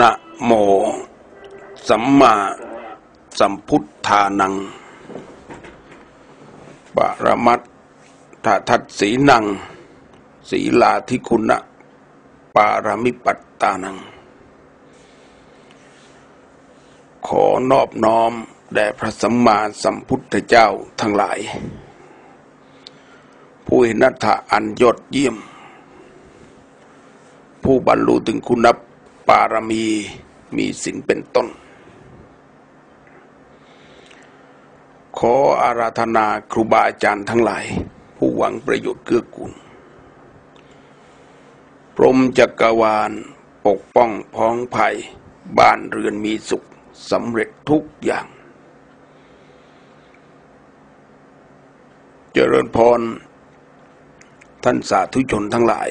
นะโม สัมมาสัมพุทธานัง ปรมัตถทัตสีนังศีลาธิคุณะปารมิปัตตานัง ขอนอบน้อม แด่พระสัมมาสัมพุทธเจ้าทั้งหลาย ผู้เห็นนัถอันยอดเยี่ยม ผู้บรรลุถึงคุณ ปารมีมีสิ่งเป็นต้น ขออาราธนาครูบาอาจารย์ทั้งหลาย ผู้หวังประโยชน์เกื้อกูลพรหมจักรวาลปกป้องพ้องภัย บ้านเรือนมีสุขสำเร็จทุกอย่าง เจริญพร ท่านสาธุชนทั้งหลาย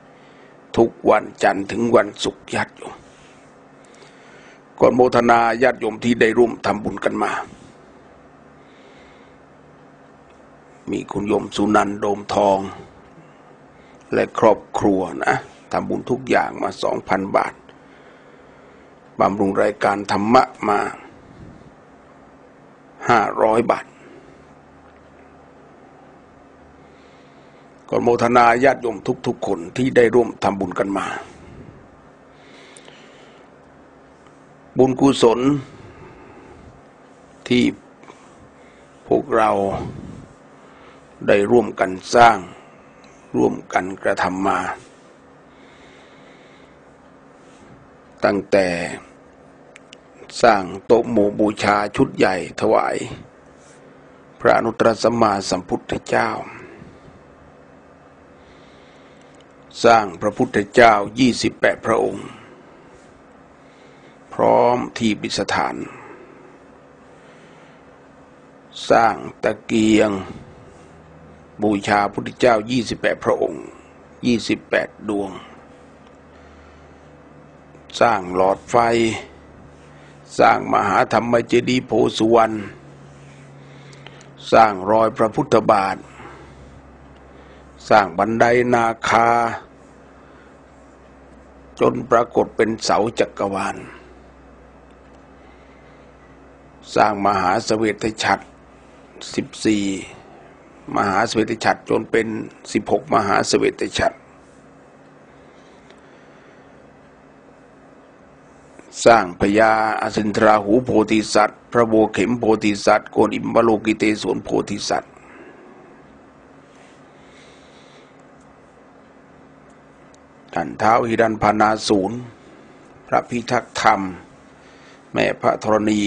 ทุกวันจันทร์ถึงวันศุกร์ญาติโยมก่อนโมทนาญาติโยมที่ได้ร่วมทำบุญกันมา มีคุณโยมสุนันโดมทอง และครอบครัวนะทำบุญทุกอย่างมาสองพันบาทบำรุงรายการธรรมะมาห้าร้อยบาท ก่อนโมทนาญาติโยมทุก ๆ คนที่ได้ร่วมทำบุญกันมา บุญกุศล ที่พวกเราได้ร่วมกันสร้าง ร่วมกันกระทำมา ตั้งแต่สร้างโต๊ะหมู่บูชาชุดใหญ่ถวาย พระนุตรสมมาสัมพุทธเจ้า สร้างพระพุทธเจ้า 28 พระองค์ พร้อมที่ปิสถาน สร้างตะเกียง บูชาพุทธเจ้า 28 พระองค์ 28 ดวง สร้างหลอดไฟ สร้างมหาธรรมเจดีย์โพสุวรรณ สร้างรอยพระพุทธบาท สร้างบันไดนาคา จนปรากฏเป็นเสาจักรวาล สร้างมหาสเวทฉัตรสิบสี่มหาสเวทฉัตรจนเป็นสิบหกมหาสเวทฉัตรสร้างพญาอสินทราหูโพธิสัตว์ พระโบเข็มโพธิสัตว์โกนิมบโลกิเตสวนโพธิสัตว์ ท่านเท้าหิรันพานาศูนย์ พระพิทักษ์ธรรม แม่พระธรณี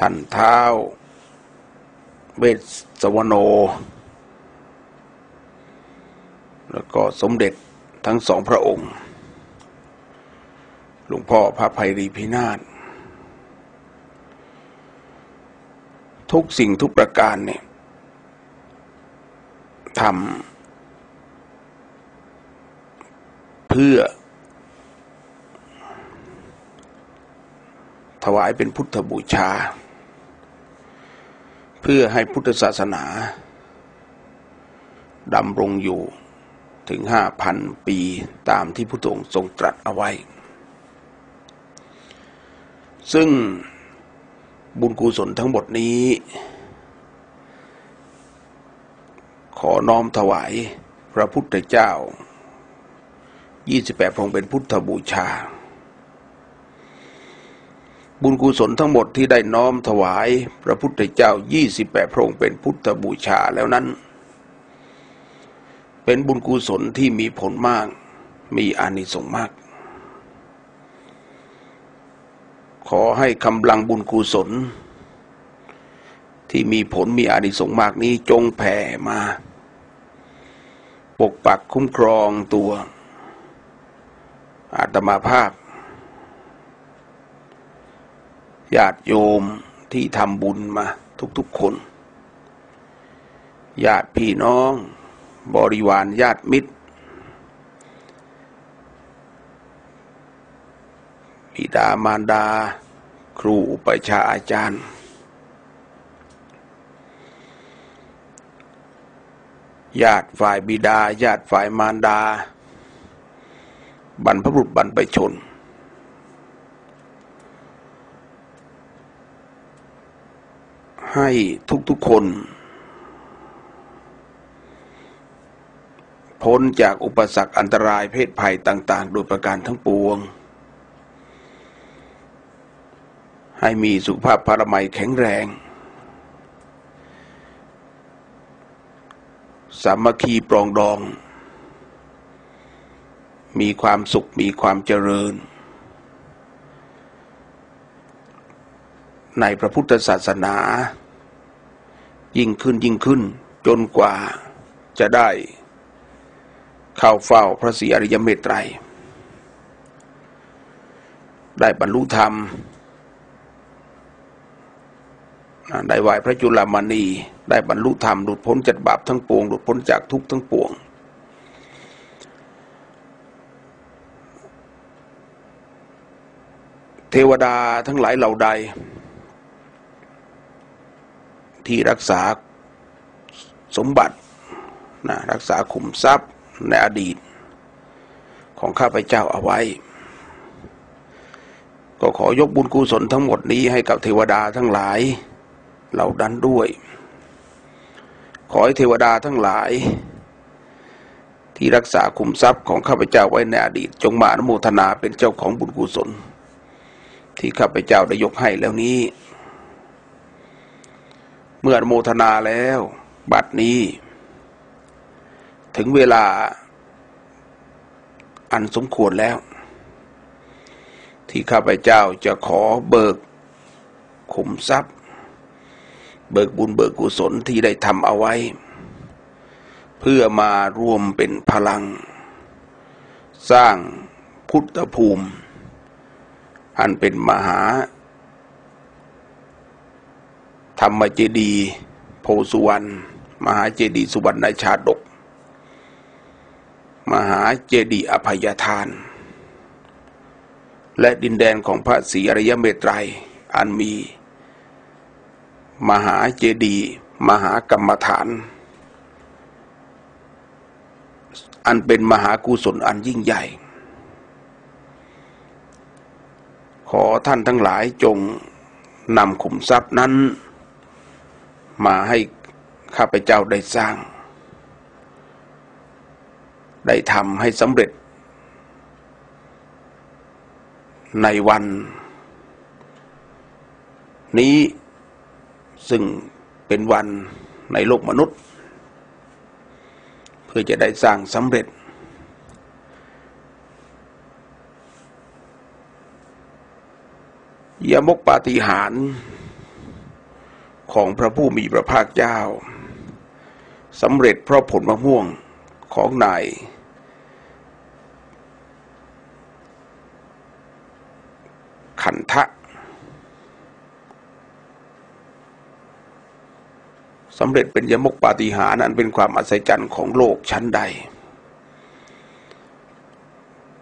ท่านเท้าเวสสวโน แล้วก็สมเด็จทั้งสองพระองค์ หลวงพ่อพระภัยรีพินาศทุกสิ่งทุกประการเนี่ยทำ เพื่อ ถวายเป็นพุทธบูชา เพื่อให้พุทธศาสนาดำรงอยู่ถึงห้าพันปีตามที่พุทธองค์ทรงตรัสเอาไว้ ซึ่งบุญกุศลทั้งหมดนี้ ขอน้อมถวายพระพุทธเจ้า 28พระองค์เป็นพุทธบูชา บุญกุศลทั้งหมดที่ได้น้อมถวายพระพุทธเจ้า28พระองค์เป็นพุทธบูชาแล้วนั้น เป็นบุญกุศลที่มีผลมาก มีอานิสงส์มาก ขอให้กำลังบุญกุศล ที่มีผลมีอานิสงส์มากนี้จงแผ่มา ปกปักคุ้มครองตัว อาตมาภาพญาติโยมที่ทำบุญมาทุกๆคนญาติพี่น้อง บริวารญาติมิตรบิดามารดา ครูอุปชาอาจารย์ ญาติฝ่ายบิดา ญาติฝ่ายมารดา บรรพบุรุษบรรพชน ให้ทุกๆคน พ้นจากอุปสรรคอันตรายเพศภัยต่าง ๆ โดยประการทั้งปวง ให้มีสุขภาพพารามัยแข็งแรง สามัคคีปรองดอง มีความสุขมีความเจริญ ในพระพุทธศาสนา ยิ่งขึ้นยิ่งขึ้น จนกว่าจะได้ เข้าเฝ้าพระศรีอริยเมตไตร ได้บรรลุธรรม ได้ไหวพระจุลามณี ได้บรรลุธรรม หลุดพ้นจากบาปทั้งปวง หลุดพ้นจากทุกข์ทั้งปวง เทวดาทั้งหลายเหล่าใด ที่รักษาสมบัตินะรักษาขุมทรัพย์ในอดีต ของข้าพเจ้าเอาไว้ ก็ขอยกบุญกุศลทั้งหมดนี้ให้กับเทวดาทั้งหลายเหล่านั้นด้วย ขอให้เทวดาทั้งหลาย ที่รักษาคุมทรัพย์ของข้าพเจ้าไว้ในอดีต จงมาอนุโมทนาเป็นเจ้าของบุญกุศล ที่ข้าพเจ้าได้ยกให้แล้วนี้ เมื่อโมทนาแล้ว บัดนี้ ถึงเวลา อันสมควรแล้ว ที่ข้าพเจ้าจะขอเบิกขุมทรัพย์ เบิกบุญเบิกกุศลที่ได้ทำเอาไว้ เพื่อมารวมเป็นพลัง สร้างพุทธภูมิ อันเป็นมหา ธรรมเจดีโพสุวรรณมหาเจดีสุวรรณชาดก มหาเจดีอภัยทาน และดินแดนของพระศรีอริยเมตไตรอันมี มหาเจดีมหากรรมฐาน อันเป็นมหากุศลอันยิ่งใหญ่ ข อท่านทั้งหลายจงนำขุมทรัพย์นั้น มาให้ข้าพเจ้าได้สร้าง ได้ทำให้สำเร็จ ในวัน นี้ซึ่งเป็นวันในโลกมนุษย์ เพื่อจะได้สร้างสำเร็จ ยมกปาฏิหารของพระผู้มีพระภาคเจ้าสำเร็จเพราะผลมะม่วงของนายขันทะสำเร็จเป็นยมกปาฏิหาริย์นั้นเป็นความอัศจรรย์ของโลกชั้นใด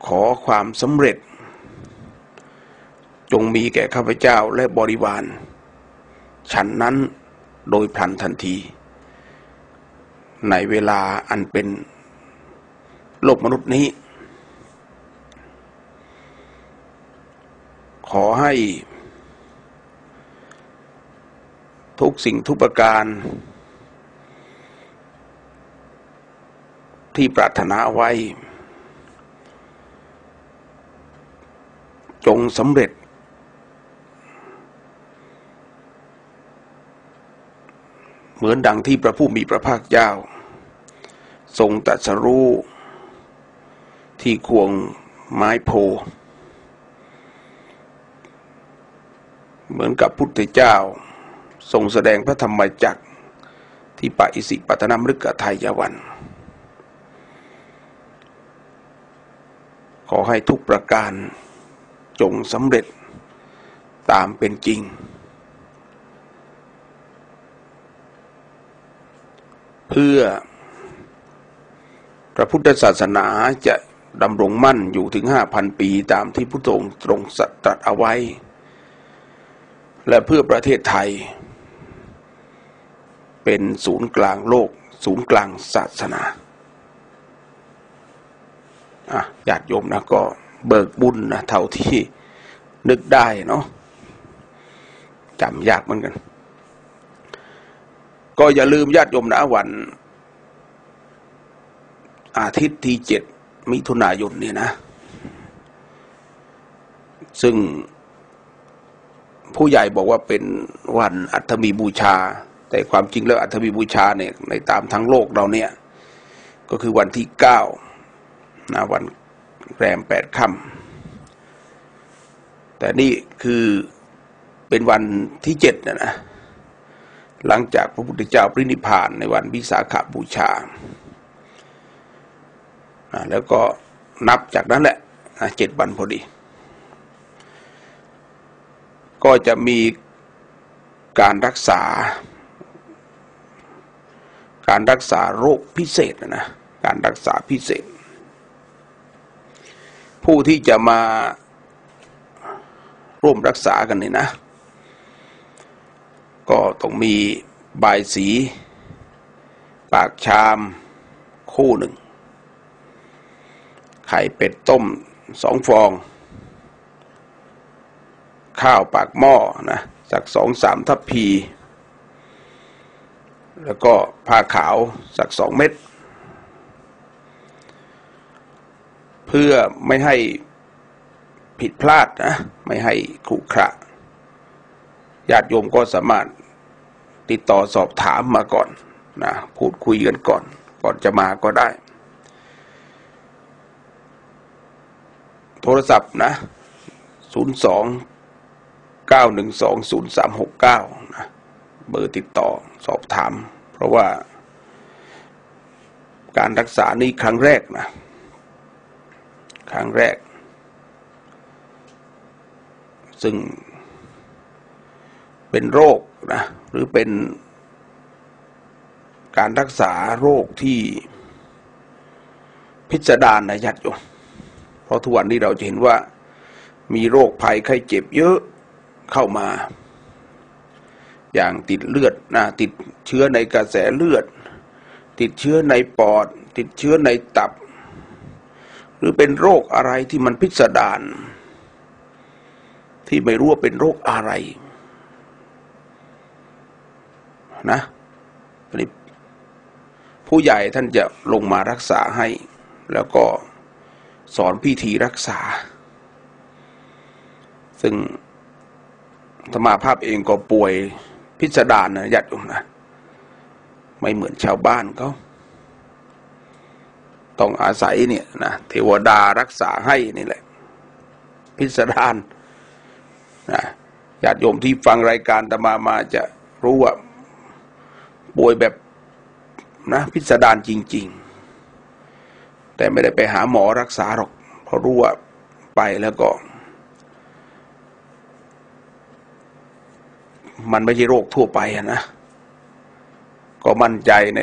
ขอความสำเร็จ จงมีแก่ข้าพเจ้าและบริวาร ฉันนั้นโดยพลันทันที ในเวลาอันเป็นโลกมนุษย์นี้ ขอให้ ทุกสิ่งทุกประการ ที่ปรารถนาไว้ จงสำเร็จ เหมือนดังที่พระผู้มีพระภาคเจ้า ทรงตัดสรู้ที่ควงไม้โพ เหมือนกับพุทธเจ้า ทรงแสดงพระธรรมจักรที่ป่าอิสิปัตนามฤกไทยวัน ขอให้ทุกประการจงสำเร็จตามเป็นจริง เพื่อ พระพุทธศาสนาจะดำรงมั่นอยู่ถึงห้าพันปีตามที่พุทธองค์ตรงสัตว์ตรัสเอาไว้ และเพื่อประเทศไทย เป็นศูนย์กลางโลก ศูนย์กลางศาสนาอะญาติโยมนะก็เบิกบุญนะเท่าที่นึกได้เนาะจำยากเหมือนกัน ก็อย่าลืมญาติโยมนะวัน อาทิตย์ที่เจ็ดมิถุนายนเนี่ยนะ ซึ่งผู้ใหญ่บอกว่าเป็นวันอัฐมีบูชา แต่ความจริงแล้วอัฐมีบูชาเนี่ยในตามทั้งโลกเราเนี่ย ก็คือวันที่เก้านะวันแรมแปดค่ำแต่นี่คือเป็นวันที่เจ็ดนะนะ หลังจากพระพุทธเจ้าปรินิพานในวันวิสาขบูชา แล้วก็นับจากนั้นแหละเจ็ดวันพอดี ก็จะมีการรักษา การรักษาโรคพิเศษนะ การรักษาพิเศษ ผู้ที่จะมาร่วมรักษากันนี่นะ ก็ต้องมีบายสี ปากชามคู่หนึ่ง ไข่เป็ดต้มสองฟอง ข้าวปากหม้อนะสักสองสามทัพพี แล้วก็ผ้าขาวสักสองเม็ด เพื่อไม่ให้ผิดพลาดนะ ไม่ให้ขรุขระ ญาติโยมก็สามารถติดต่อสอบถามมาก่อนนะพูดคุยกันก่อน ก่อนจะมาก็ได้ โทรศัพท์นะ 02 912 0369 นะเบอร์ติดต่อสอบถาม เพราะว่าการรักษานี้ครั้งแรกนะ ครั้งแรก ซึ่ง เป็นโรคนะหรือเป็นการรักษาโรคที่พิสดารนะญาติโยมเพราะทุกวันนี้เราจะเห็นว่ามีโรคภัยไข้เจ็บเยอะเข้ามา อย่างติดเลือดนะติดเชื้อในกระแสเลือด ติดเชื้อในปอด ติดเชื้อในตับ หรือเป็นโรคอะไรที่มันพิสดารที่ไม่รู้ว่าเป็นโรคอะไร นะนี่ผู้ใหญ่ท่านจะลงมารักษาให้ แล้วก็สอนพิธีรักษา ซึ่งธรรมาภาพเองก็ป่วยพิสดารนะญาติโยมนะไม่เหมือนชาวบ้านเขาต้องอาศัยเนี่ยนะเทวดารักษาให้นี่แหละ พิสดารนะญาติโยมที่ฟังรายการธรรมามาจะรู้ว่า ป่วยแบบนะ พิสดารจริง ๆ แต่ไม่ได้ไปหาหมอรักษาหรอก เพราะรู้ว่าไปแล้วก็ มันไม่ใช่โรคทั่วไปนะ ก็มั่นใจใน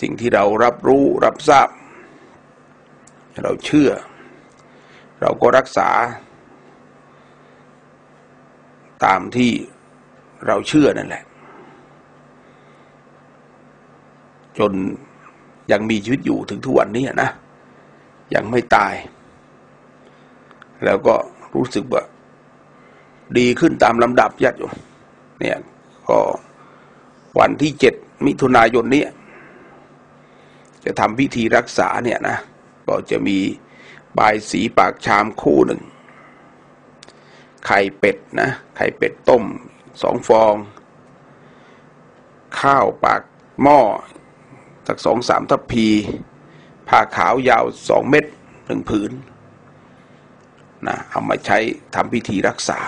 สิ่งที่เรารับรู้รับทราบ เราเชื่อ เราก็รักษา ตามที่เราเชื่อนั่นแหละ จนยังมีชีวิตอยู่ถึงทุกวันนี้นะ ยังไม่ตาย แล้วก็รู้สึกว่าดีขึ้นตามลำดับยัดอยู่เนี่ยก็วันที่เจ็ดมิถุนายนนี้จะทำพิธีรักษาเนี่ยนะ ก็จะมีบายสีปากชามคู่หนึ่ง ไข่เป็ดนะ ไข่เป็ดต้มสองฟอง ข้าวปากหม้อ สักสองสามทัพพีผ้าขาวยาวสองเม็ดหนึ่งผืนนะเอามาใช้ทำพิธีรักษา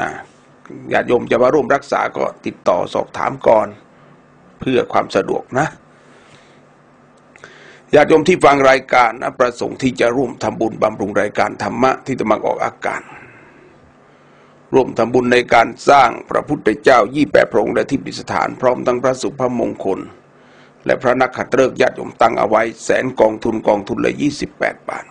นะญาติโยมจะมาร่วมรักษาก็ติดต่อสอบถามก่อน เพื่อความสะดวกนะญาติโยมที่ฟังรายการนะประสงค์ที่จะร่วมทำบุญบำรุงรายการธรรมะที่จะมาออกอากาศ ร่วมทำบุญในการสร้างพระพุทธเจ้ายี่แปดพระองค์และที่ปิสถานพร้อมทั้งพระสุภมงคล และพระนักขัตฤกษ์ญาติโยมตั้งเอาไว้แสนกองทุนกองทุนละยี่สิบแปดบาท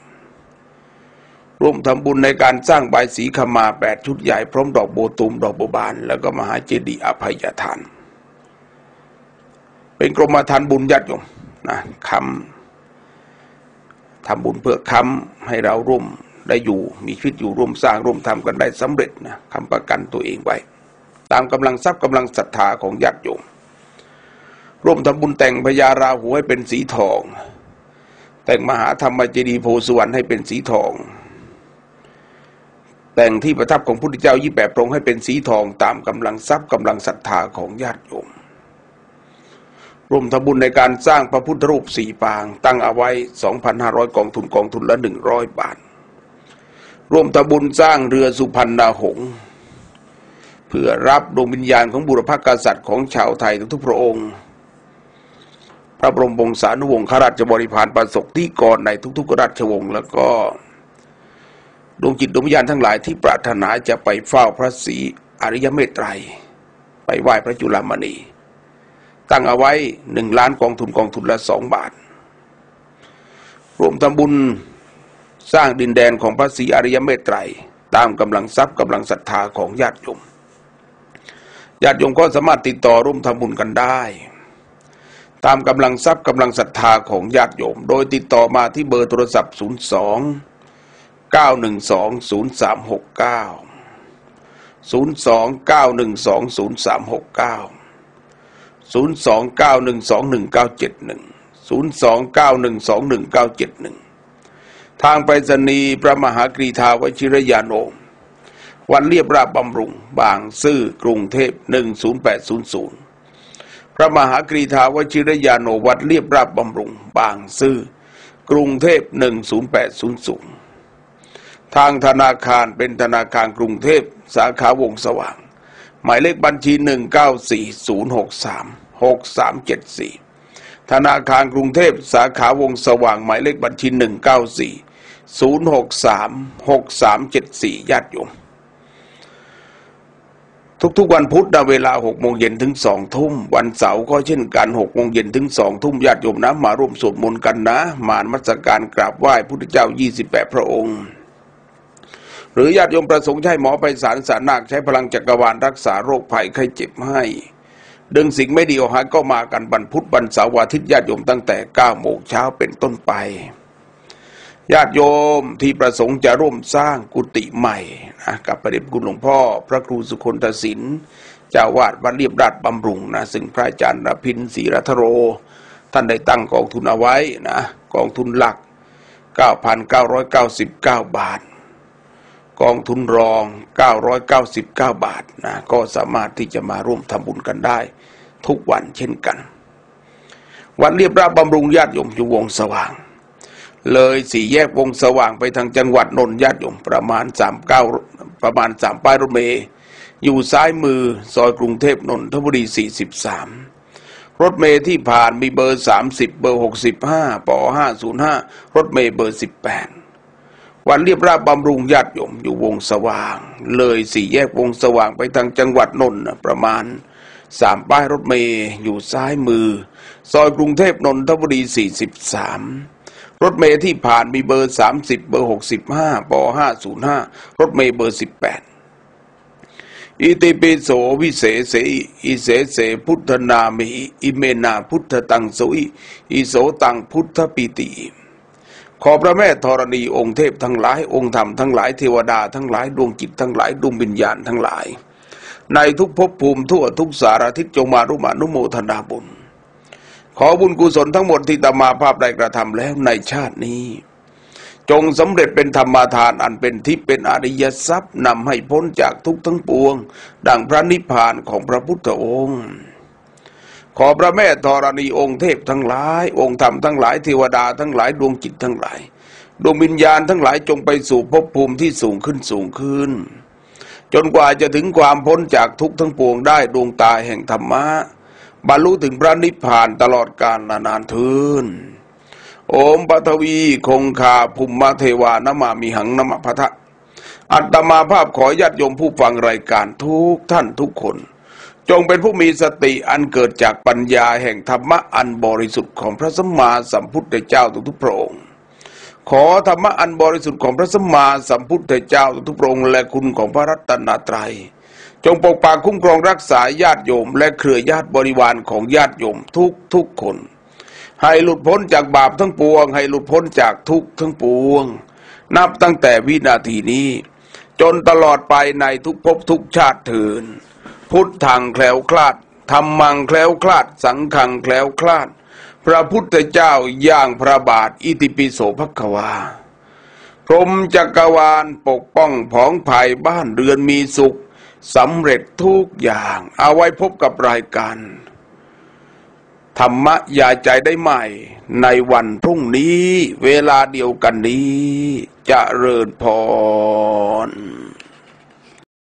ร่วมทำบุญในการสร้างใบสีขมาแปดชุดใหญ่พร้อมดอกโบตูมดอกโบบาน แล้วก็มหาเจดีย์อภัยทาน เป็นกรมธรรม์บุญญาติโยมนะคำทำบุญเพื่อคำให้เราร่วม ได้อยู่มีชีวิตอยู่ร่วมสร้างร่วมทำกันได้สำเร็จนะคำประกันตัวเองไว้ ตามกำลังทรัพย์กำลังศรัทธาของญาติโยมร่วมทำบุญแต่งพญาราหูให้เป็นสีทอง แต่งมหาธรรมเจดีย์โพสวรรค์ให้เป็นสีทอง แต่งที่ประทับของพุทธเจ้ายี่แปดพระองค์ให้เป็นสีทอง ตามกำลังทรัพย์กำลังศรัทธาของญาติโยมร่วมทำบุญในการสร้างพระพุทธรูปสี่ปาง ตั้งเอาไว้ 2,500 กองทุนกองทุนละ 100 บาท ร่วมทำบุญสร้างเรือสุพรรณหงษ์เพื่อรับดวงวิญญาณของบุรพกษัตริย์ของชาวไทยทุกพระองค์ พระบรมวงศานุวงศ์ข้าราชบริพารประสบที่ก่อนในทุกๆราชวงศ์แล้วก็ดวงจิตดวงวิญญาณทั้งหลายที่ปรารถนาจะไปเฝ้าพระศรีอริยเมตไตร ไปไหว้พระจุลามณี ตั้งเอาไว้หนึ่งล้านกองทุนกองทุนละสองบาท รวมทำบุญ สร้างดินแดนของพระศรีอริยเมตไตร ตามกำลังทรัพย์กำลังศรัทธาของญาติโยมญาติโยมก็สามารถติดต่อร่วมทำบุญกันได้ ตามกำลังทรัพย์กำลังศรัทธาของญาติโยม โดยติดต่อมาที่เบอร์โทรศัพท์ 02 912 0369 02 912 0369 02 912 1971 02 912 1971 ทางไปรษณีย์พระมหากรีธาวชิรยานโนวันเรียบราบบำรุง บางซื่อกรุงเทพ 10800 พระมหากรีธาวชิรยานโนวัดเรียบราบบำรุง บางซื่อกรุงเทพ 10800 ทางธนาคารเป็นธนาคารกรุงเทพ สาขาวงสว่าง หมายเลขบัญชี 1940636374 ธนาคารกรุงเทพ สาขาวงสว่าง หมายเลขบัญชี 194 ศูนย์หกสามหกสามเจ็ดสี่ญาติโยม ทุกๆวันพุธนเวลาหกโมงเย็นถึงสองทุ่ม วันเสาร์ก็เช่นกันหกโมงเย็นถึงสองทุ่มญาติโยมนะมาร่วมสวดมนต์กันนะ มานมัสการกราบไหว้พุทธเจ้ายี่สิบแปดพระองค์หรือญาติโยมประสงค์ใช้หมอไปสารสารนาคใช้พลังจักรวาลรักษาโรคภัยไข้เจ็บให้ ดึงสิ่งไม่ดีออกหายก็มากันบรรพุธบรรเสาร์อาทิตย์ญาติโยมตั้งแต่เก้าโมงเช้าเป็นต้นไป ญาติโยมที่ประสงค์จะร่วมสร้างกุฏิใหม่นะกับประเดชคุณหลวงพ่อ พระครูสุคนทศินจ้าวาดวัดเรียบราชบำรุงนะซึ่งพระอาจารย์รพินศรีรัตโร ท่านได้ตั้งกองทุนเอาไว้นะกองทุนหลัก 9,999 บาท กองทุนรอง 999 บาทนะก็สามารถที่จะมาร่วมทำบุญกันได้ ทุกวันเช่นกัน วันเรียบราชบำรุงญาติโยมอยู่วงสว่าง เลยสี่แยกวงสว่างไปทางจังหวัดนนท์ญาติโยมประมาณสามเก้าประมาณสามป้ายรถเมย์อยู่ซ้ายมือซอยกรุงเทพนนทบุรีสี่สิบสามรถเมย์ที่ผ่านมีเบอร์สามสิบเบอร์หกสิบห้าปอห้าศูนย์ห้ารถเมย์เบอร์สิบแปดวันเรียบราบบำรุงญาติโยมอยู่วงสว่าง เลยสี่แยกวงสว่างไปทางจังหวัดนนท์ประมาณสามป้ายรถเมย์อยู่ซ้ายมือ ซอยกรุงเทพนนทบุรีสี่สิบสาม รถเมย์ที่ผ่านมีเบอร์สามสิบเบอร์หกสิบห้าปห้าศูนย์ห้ารถเมย์เบอร์สิบแปดอิติปิโสวิเศษเสอิเสเสพุทธนามิอิเมนาพุทธตังสุอิอิโสตังพุทธปิติขอพระแม่ธรณีองค์เทพทั้งหลายองค์ธรรมทั้งหลายเทวดาทั้งหลายดวงจิตทั้งหลายดวงวิญญาณทั้งหลาย ในทุกภพภูมิทั่วทุกสารทิศจงมารุมานุโมทนาบุญ ขอบุญกุศลทั้งหมดที่ตมาภาพได้กระทำแล้วในชาตินี้ จงสำเร็จเป็นธรรมาทานอันเป็นทิพย์เป็นอริยทรัพย์นำให้พ้นจากทุกทั้งปวง ดังพระนิพพานของพระพุทธองค์ขอพระแม่ธรณีองค์เทพทั้งหลาย องค์ธรรมทั้งหลายเทวดาทั้งหลายดวงจิตทั้งหลายดวงวิญญาณทั้งหลายจงไปสู่ภพภูมิที่สูงขึ้นสูงขึ้น จนกว่าจะถึงความพ้นจากทุกทั้งปวงได้ดวงตาแห่งธรรมะ บรรลุถึงพระนิพพานตลอดกาลนานๆทืนโอมปฐวีคงคาภูมิเทวานมามีหังนมะพทะอัตมาภาพขอญาติโยมผู้ฟังรายการทุกท่านทุกคน จงเป็นผู้มีสติอันเกิดจากปัญญาแห่งธรรมะอันบริสุทธิ์ของพระสัมมาสัมพุทธเจ้าทุกพระองค์ขอธรรมะอันบริสุทธิ์ของพระสัมมาสัมพุทธเจ้าทุกพระองค์และคุณของพระรัตนตรัย จงปกปักคุ้มครองรักษาญาติโยม และเครือญาติบริวารของญาติโยมทุกทุกคน ให้หลุดพ้นจากบาปทั้งปวง ให้หลุดพ้นจากทุกทั้งปวง นับตั้งแต่วินาทีนี้ จนตลอดไปในทุกภพทุกชาติเถินพุทธังแคล้วคลาดธรรมังแคล้วคลาด สังขังแคล้วคลาด พระพุทธเจ้าย่างพระบาทอิติปิโสภควาพรหมจักรวาลปกป้องผองภัยบ้านเรือนมีสุข สำเร็จทุกอย่าง เอาไว้พบกับรายการ ธรรมะยาใจได้ใหม่ ในวันพรุ่งนี้ เวลาเดียวกันนี้จะเริญพร